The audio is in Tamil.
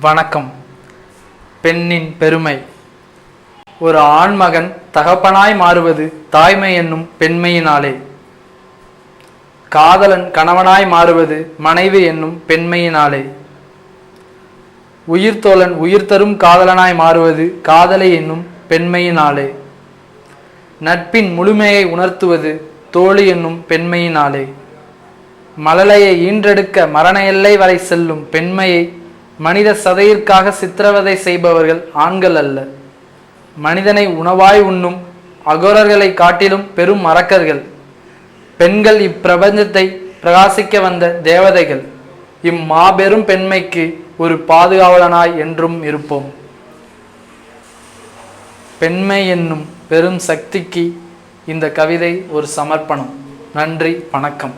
வணக்கம். பெண்ணின் பெருமை. ஒரு ஆண்மகன் தகப்பனாய் மாறுவது தாய்மை என்னும் பெண்மையினாலே. காதலன் கணவனாய் மாறுவது மனைவி என்னும் பெண்மையினாலே. உயிர்த்தோழன் உயிர் தரும் காதலனாய் மாறுவது காதலை என்னும் பெண்மையினாலே. நட்பின் முழுமையை உணர்த்துவது தோழி என்னும் பெண்மையினாலே. மழலையை ஈன்றெடுக்க மரண எல்லை வரை செல்லும் பெண்மையை மனித சதையிற்காக சித்திரவதை செய்பவர்கள் ஆண்கள் அல்ல. மனிதனை உணவாய் உண்ணும் அகோரர்களை காட்டிலும் பெரும் மறக்கர்கள் பெண்கள் இப்பிரபஞ்சத்தை பிரகாசிக்க வந்த தேவதைகள். இம்மாபெரும் பெண்மைக்கு ஒரு பாதுகாவலனாய் என்றும் இருப்போம். பெண்மை என்னும் பெரும் சக்திக்கு இந்த கவிதை ஒரு சமர்ப்பணம். நன்றி வணக்கம்.